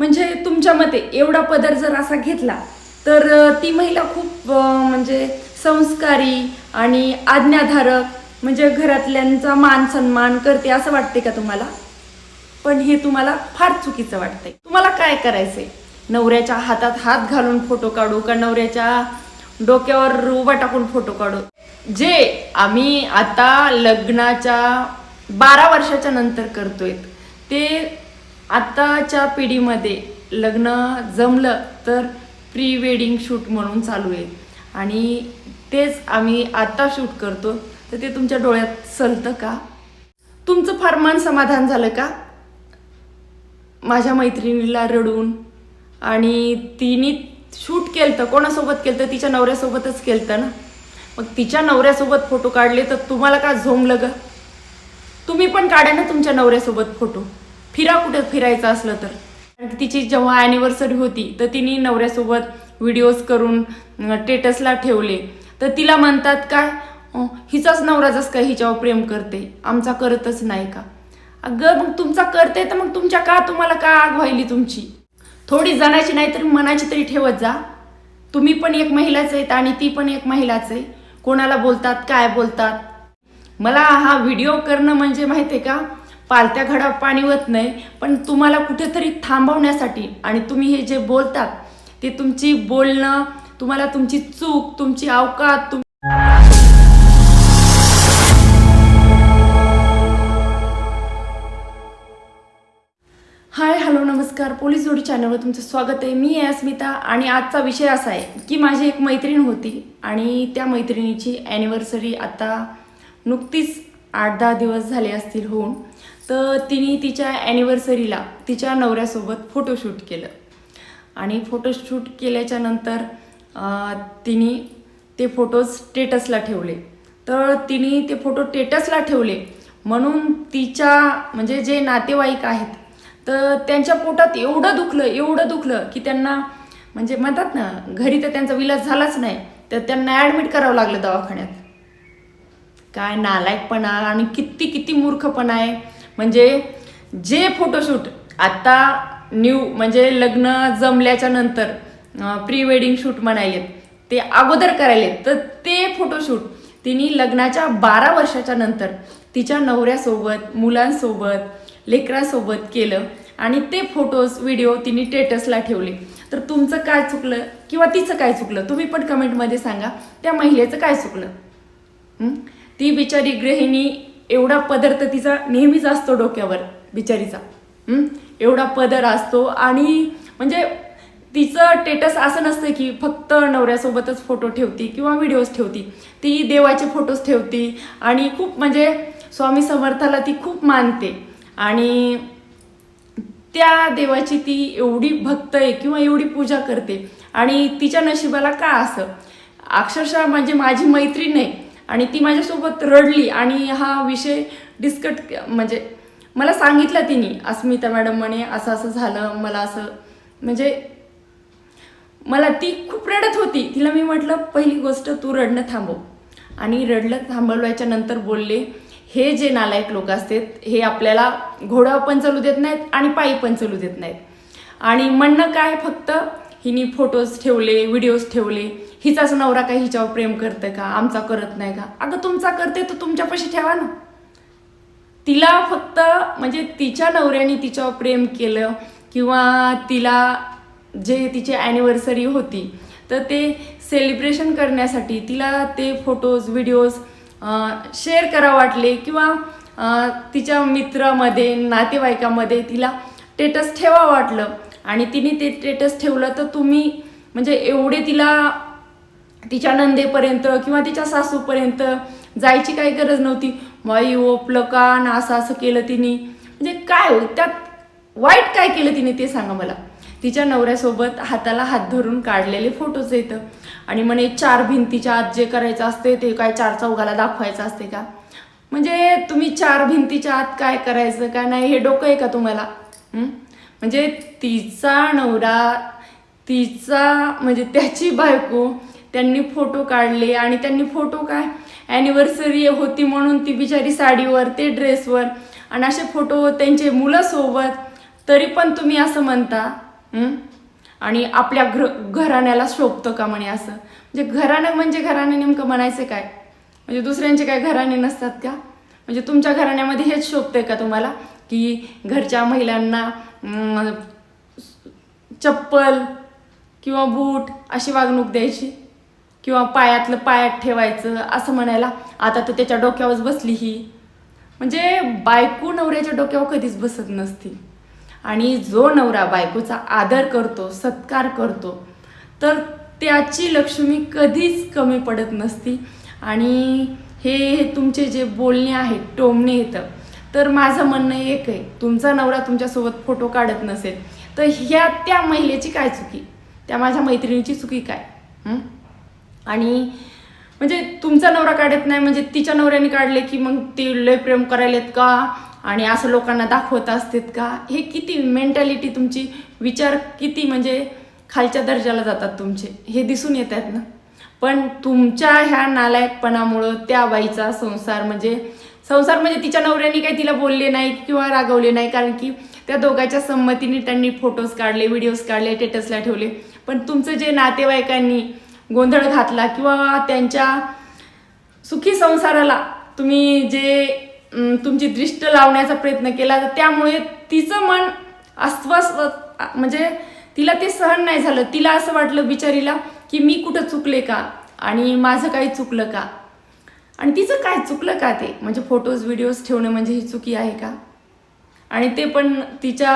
म्हणजे तुमच्या मते एवढा पदर जर असा घेतला तर ती महिला खूप म्हणजे संस्कारी आणि आज्ञाधारक म्हणजे घरातल्यांचा मान सन्मान करते असं वाटते का तुम्हाला? पण हे तुम्हाला फार चुकीचं वाटतंय. तुम्हाला काय करायचंय? नवऱ्याच्या हातात हात घालून फोटो काढू का नवऱ्याच्या डोक्यावर उभा टाकून फोटो काढू? जे आम्ही आता लग्नाच्या बारा वर्षाच्या नंतर करतोय ते आत्ताच्या पिढीमध्ये लग्न जमलं तर प्री वेडिंग शूट म्हणून चालू आहे. आणि तेच आम्ही आत्ता शूट करतो. तर ते तुमच्या डोळ्यात सलतं का? तुमचं फार मन समाधान झालं का? माझ्या मैत्रिणीला रडून आणि तिने शूट केलं कोणासोबत केलं तिच्या नवऱ्यासोबतच केलं ना? मग तिच्या नवऱ्यासोबत फोटो काढले तर तुम्हाला का झोंबलं ग? तुम्ही पण काढा ना तुमच्या नवऱ्यासोबत फोटो. फिरा कुठे फिरायचं असलं तर. तिची जेव्हा ॲनिव्हर्सरी होती तर तिने नवऱ्यासोबत व्हिडिओज करून टेटसला ठेवले. तर तिला म्हणतात काय हिचाच नवराचाच का काय हिच्यावर प्रेम करते? आमचा करतच नाही का? अगं मग तुमचा करते तर मग तुमच्या का तुम्हाला का आग व्हायली तुमची? थोडी जणाची नाही तर मनाची तरी ठेवत जा. तुम्ही पण एक महिलाच आहेत आणि ती पण एक महिलाच आहे. कोणाला बोलतात काय बोलतात? मला हा व्हिडिओ करणं म्हणजे माहिती आहे का? पालत्या घडा पाणी होत नाही पण तुम्हाला कुठेतरी थांबवण्यासाठी आणि तुम्ही हे जे बोलतात ते तुमची बोलणं तुम्हाला तुमची चूक तुमची अवकात तुम हाय हॅलो नमस्कार. पोलीस जोडी चॅनलवर तुमचं स्वागत आहे. मी आहे अस्मिता आणि आजचा विषय असा आहे की माझी एक मैत्रीण होती आणि त्या मैत्रिणीची ॲनिव्हर्सरी आता नुकतीच आठ दहा दिवस झाले असतील होऊन. तर तिने तिच्या ॲनिव्हर्सरीला तिच्या नवऱ्यासोबत फोटोशूट केलं. आणि फोटोशूट केल्याच्यानंतर तिने ते फोटोज स्टेटसला ठेवले. तर तिने ते फोटो स्टेटसला ठेवले म्हणून तिच्या म्हणजे जे नातेवाईक आहेत तर त्यांच्या पोटात एवढं दुखलं एवढं दुखलं की त्यांना म्हणजे म्हणतात ना घरी तर त्यांचा विलास झालाच नाही तर त्यांना ॲडमिट करावं लागलं दवाखान्यात. काय नालायकपणा आणि किती किती मूर्खपणा आहे. म्हणजे जे फोटोशूट आत्ता न्यू म्हणजे लग्न जमल्याच्या नंतर प्री वेडिंग शूट म्हणायलेत ते अगोदर करायलेत तर ते फोटोशूट तिने लग्नाच्या बारा वर्षाच्या नंतर तिच्या नवऱ्यासोबत मुलांसोबत लेकरासोबत केलं आणि ते फोटोज व्हिडिओ तिने टेटसला ठेवले. तर तुमचं काय चुकलं किंवा तिचं काय चुकलं तुम्ही पण कमेंटमध्ये सांगा त्या महिलेचं काय चुकलं? ती बिचारी गृहिणी एवढा पदर तर तिचा नेहमीच असतो डोक्यावर बिचारीचा. एवढा पदर असतो आणि म्हणजे तिचं टेटस असं नसतं की फक्त नवऱ्यासोबतच फोटो ठेवती किंवा व्हिडिओज ठेवती. ती देवाचे फोटोज ठेवती आणि खूप म्हणजे स्वामी समर्थाला ती खूप मानते. आणि त्या देवाची ती एवढी भक्त आहे किंवा एवढी पूजा करते. आणि तिच्या नशिबाला का असं? अक्षरशः म्हणजे माझी मैत्रीण आहे. आणि ती माझ्यासोबत रडली आणि हा विषय डिस्कट म्हणजे मला सांगितलं तिने अस्मिता मॅडम म्हणे असं असं झालं मला असं म्हणजे मला ती खूप रडत होती. तिला मी म्हटलं पहिली गोष्ट तू रडणं थांबव. आणि रडलं थांबवल्याच्या नंतर बोलले हे जे नालायक लोक असतात हे आपल्याला घोडा पण चालू देत नाहीत आणि पायी पण चालू देत नाहीत. आणि म्हणणं काय फक्त हिनी फोटोज ठेवले व्हिडिओज ठेवले. हिचाच नवरा काय हिच्यावर प्रेम करतं का? आमचा करत नाही का? अगं तुमचा करते तर तुमच्यापाशी ठेवा ना. तिला फक्त म्हणजे तिच्या नवऱ्याने तिच्यावर प्रेम केलं किंवा तिला जे तिची ॲनिव्हर्सरी होती तर ते सेलिब्रेशन करण्यासाठी तिला ते फोटोज व्हिडिओज शेअर करा वाटले किंवा तिच्या मित्रामध्ये नातेवाईकामध्ये तिला टेटस ठेवा वाटलं. आणि तिने ते टेटस ठेवलं तर तुम्ही म्हणजे एवढे तिला तिच्या नंदेपर्यंत किंवा तिच्या सासूपर्यंत जायची काही गरज नव्हती. वाई ओपलं का ना असं असं केलं तिने. म्हणजे काय हो त्यात वाईट काय केलं तिने ते सांगा मला. तिच्या नवऱ्यासोबत हाताला हात धरून काढलेले फोटोज येतं आणि म्हणे चार भिंतीच्या आत जे करायचं असते ते काय चार चौघाला दाखवायचं असते का? म्हणजे तुम्ही चार भिंतीच्या आत काय करायचं काय नाही हे डोकं आहे का तुम्हाला? म्हणजे तिचा नवरा तिचा म्हणजे त्याची बायको त्यांनी फोटो काढले आणि त्यांनी फोटो काय ॲनिव्हर्सरी होती म्हणून ती बिचारी साडीवर ते ड्रेसवर आणि असे फोटो त्यांचे मुलासोबत. तरी पण तुम्ही असं म्हणता आणि आपल्या घ घराण्याला शोभतं का म्हणे असं? म्हणजे घराणं म्हणजे घराणे नेमकं म्हणायचं काय? म्हणजे दुसऱ्यांचे काय घराणे नसतात का? म्हणजे तुमच्या घराण्यामध्ये हेच शोभतंय का तुम्हाला? की घरच्या महिलांना चप्पल किंवा बूट अशी वागणूक द्यायची? किंवा पायातलं पायात ठेवायचं असं म्हणायला आता तर त्याच्या डोक्यावरच बसली ही. म्हणजे बायको नवऱ्याच्या डोक्यावर कधीच बसत नसती. आणि जो नवरा बायकोचा आदर करतो सत्कार करतो तर त्याची लक्ष्मी कधीच कमी पडत नसती. आणि हे हे तुमचे जे बोलणे आहेत टोमणे येतं तर माझं म्हणणं एक आहे तुमचा नवरा तुमच्यासोबत फोटो काढत नसेल तर ह्या त्या महिलेची काय चुकी? त्या माझ्या मैत्रिणीची चुकी काय? हं? आणि म्हणजे तुमचा नवरा काढत नाही म्हणजे तिच्या नवऱ्याने काढले की मग ती लय प्रेम करायलेत का? आणि असं लोकांना दाखवत असतात का? हे किती मेंटॅलिटी तुमची विचार किती म्हणजे खालच्या दर्जाला जातात तुमचे हे दिसून येत आहेत ना? पण तुमच्या ह्या नालायकपणामुळं त्या बाईचा संसार म्हणजे संसार म्हणजे तिच्या नवऱ्याने काही तिला बोलले नाही किंवा रागवले नाही कारण की त्या दोघांच्या संमतीने त्यांनी फोटोज काढले व्हिडिओज काढले स्टेटसला ठेवले. पण तुमचं जे नातेवाईकांनी गोंधळ घातला किंवा त्यांच्या सुखी संसाराला तुम्ही जे तुमची दृष्ट लावण्याचा प्रयत्न केला तर त्यामुळे तिचं मन अस्वस्थ म्हणजे तिला ते सहन नाही झालं. तिला असं वाटलं बिचारीला की मी कुठं चुकले का? आणि माझं काही चुकलं का? आणि तिचं काय चुकलं का ते? म्हणजे फोटोज व्हिडिओज ठेवणं म्हणजे ही चुकी आहे का? आणि ते पण तिच्या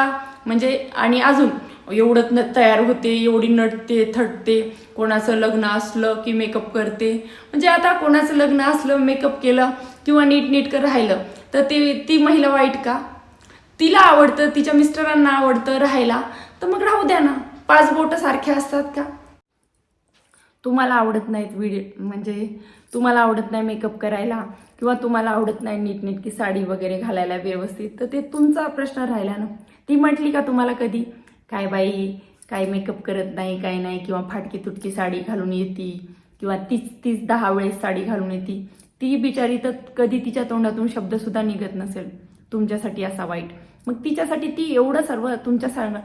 म्हणजे आणि अजून एवढं न तयार होते एवढी नटते थटते. कोणाचं लग्न असलं की मेकअप करते. म्हणजे आता कोणाचं लग्न असलं मेकअप केलं किंवा नीटनेटकं राहिलं तर ते ती महिला वाईट का? तिला आवडतं तिच्या मिस्टरांना आवडतं राहायला. तर मग राहू द्या ना. पाच बोटं सारख्या असतात का? तुम्हाला आवडत नाहीत व्हिडिओ म्हणजे तुम्हाला आवडत नाही मेकअप करायला किंवा तुम्हाला आवडत नाही नीटनेटकी साडी वगैरे घालायला व्यवस्थित तर ते तुमचा प्रश्न राहिला ना. ती म्हटली का तुम्हाला कधी? काय बाई काय मेकअप करत नाही काय नाही किंवा फाटकी तुटकी साडी घालून येते किंवा तीच तीच दहा वेळेस साडी घालून येते. ती बिचारी तर कधी तिच्या तोंडातून शब्दसुद्धा निघत नसेल. तुमच्यासाठी असा वाईट. मग तिच्यासाठी ती एवढं सर्व तुमच्या सर्व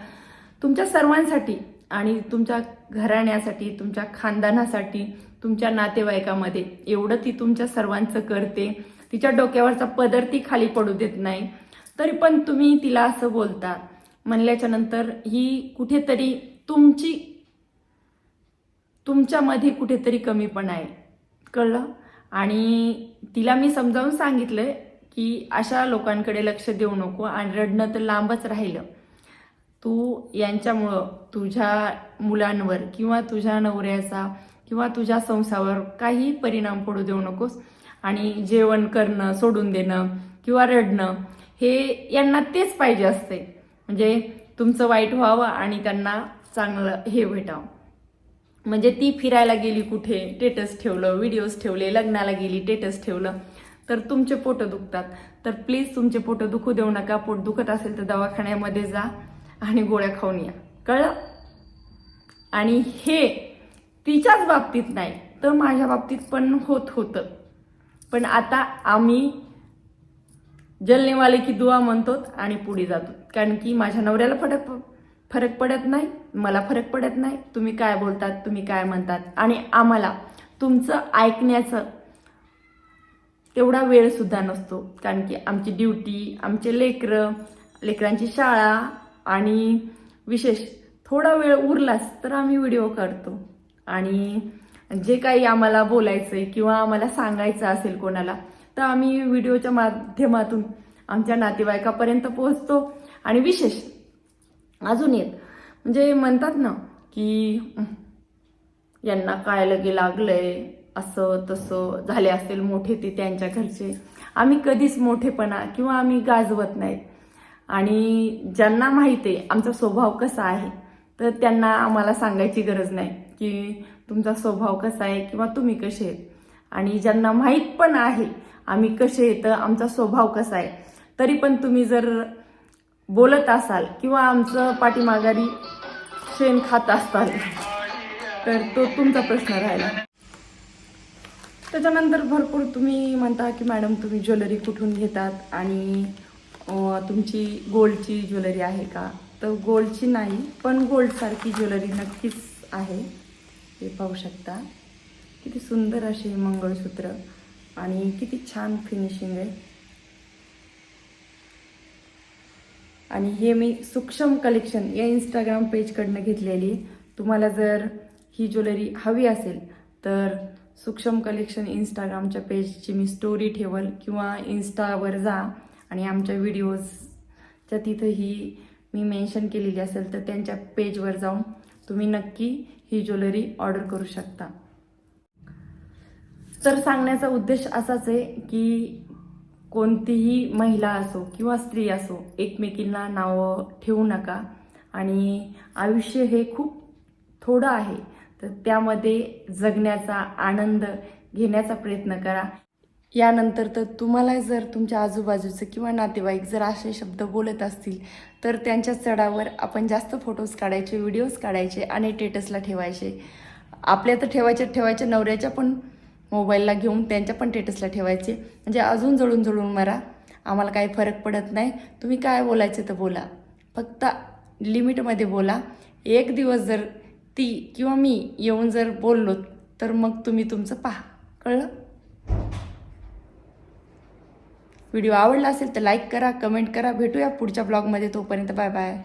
तुमच्या सर्वांसाठी आणि तुमच्या घराण्यासाठी तुमच्या खानदानासाठी तुमच्या नातेवाईकामध्ये एवढं ती तुमच्या सर्वांचं करते. तिच्या डोक्यावरचा पदर ती खाली पडू देत नाही. तरी पण तुम्ही तिला असं बोलता. म्हणल्याच्या नंतर ही कुठेतरी तुमची तुमच्यामध्ये कुठेतरी कमीपणा आहे. कळलं? आणि तिला मी समजावून सांगितलंय की अशा लोकांकडे लक्ष देऊ नको आणि रडणं तर लांबच राहिलं. तू यांच्यामुळं तुझ्या मुलांवर किंवा तुझ्या नवऱ्याचा किंवा तुझ्या संसावर काही परिणाम पडू देऊ नकोस आणि जेवण करणं सोडून देणं किंवा रडणं हे यांना तेच पाहिजे असते म्हणजे तुमचं वाईट व्हावं आणि त्यांना चांगलं हे भेटावं. म्हणजे ती फिरायला गेली कुठे टेटस ठेवलं व्हिडिओज ठेवले लग्नाला गेली टेटस ठेवलं तर तुमचे पोटं दुखतात. तर प्लीज तुमचे पोटं दुखू देऊ नका. पोट दुखत असेल तर दवाखान्यामध्ये जा आणि गोळ्या खाऊन या. कळलं? आणि हे तिच्याच बाबतीत नाही तर माझ्या बाबतीत पण होत होतं. पण आता आम्ही जलनेवाले की दुआ म्हणतो आणि पुढे जातो. कारण की माझ्या नवऱ्याला फरक फरक पडत नाही मला फरक पडत नाही. तुम्ही काय बोलतात तुम्ही काय म्हणतात? आणि आम्हाला तुमचं ऐकण्याचं तेवढा वेळसुद्धा नसतो. कारण की आमची ड्युटी आमचे लेकरं लेकरांची शाळा आणि विशेष थोडा वेळ उरलाच तर आम्ही व्हिडिओ करतो आणि जे काही आम्हाला बोलायचं आहे किंवा आम्हाला सांगायचं असेल कोणाला तर आम्ही व्हिडिओच्या माध्यमातून आमच्या नातेवाईकापर्यंत पोहोचतो आणि विशेष अजून एक म्हणजे म्हणतात ना की यांना काय लगे लागलंय असं तसं झाले असेल मोठे ते त्यांच्या घरचे. आम्ही कधीच मोठेपणा किंवा आम्ही गाजवत नाहीत. आणि ज्यांना माहिती आहे आमचा स्वभाव कसा आहे तर त्यांना आम्हाला सांगायची गरज नाही की तुमचा स्वभाव कसा आहे किंवा तुम्ही कसे आहेत? आणि ज्यांना माहीत पण आहे आम्ही कसे येतं आमचा स्वभाव कसा आहे? तरी पण तुम्ही जर बोलत असाल किंवा आमचं पाठीमाघारी शेण खात असाल तर तो तुमचा प्रश्न राहिला. त्याच्यानंतर भरपूर तुम्ही म्हणता की मॅडम तुम्ही ज्वेलरी कुठून घेतात आणि तुमची गोल्डची ज्वेलरी आहे का? तर गोल्डची नाही पण गोल्डसारखी ज्वेलरी नक्कीच आहे. हे पाहू शकता. किती सुंदर असे मंगळसूत्र. आणि किती छान फिनिशिंग आहे. आणि हे मी सूक्ष्म कलेक्शन या इंस्टाग्राम पेजकडनं घेतलेली. तुम्हाला जर ही ज्वेलरी हवी असेल तर सूक्ष्म कलेक्शन इंस्टाग्रामच्या पेजची मी स्टोरी ठेवल किंवा इन्स्टावर जा आणि आमच्या व्हिडिओजच्या तिथंही मी मेन्शन केलेली असेल तर त्यांच्या पेजवर जाऊन तुम्ही नक्की ही ज्वेलरी ऑर्डर करू शकता. तर सांगण्याचा उद्देश असाच आहे की कोणतीही महिला असो किंवा स्त्री असो एकमेकींना नावं ठेवू नका. आणि आयुष्य हे खूप थोडं आहे. तर त्यामध्ये जगण्याचा आनंद घेण्याचा प्रयत्न करा. यानंतर तर तुम्हाला जर तुमच्या आजूबाजूचं किंवा नातेवाईक जर असे शब्द बोलत असतील तर त्यांच्या चढावर आपण जास्त फोटोज काढायचे व्हिडिओज काढायचे आणि टेटसला ठेवायचे. आपल्या तर ठेवायच्या ठेवायच्या नवऱ्याच्या पण मोबाईलला घेऊन त्यांच्या पण टेटसला ठेवायचे. म्हणजे अजून जळून जळून मरा. आम्हाला काही फरक पडत नाही. तुम्ही काय बोलायचं तर बोला. फक्त लिमिटमध्ये बोला. एक दिवस जर ती किंवा मी येऊन जर बोललो तर मग तुम्ही तुमचं पहा. कळलं? व्हिडिओ आवडला असेल तर लाईक करा कमेंट करा. भेटूया पुढच्या ब्लॉगमध्ये. तोपर्यंत बाय बाय.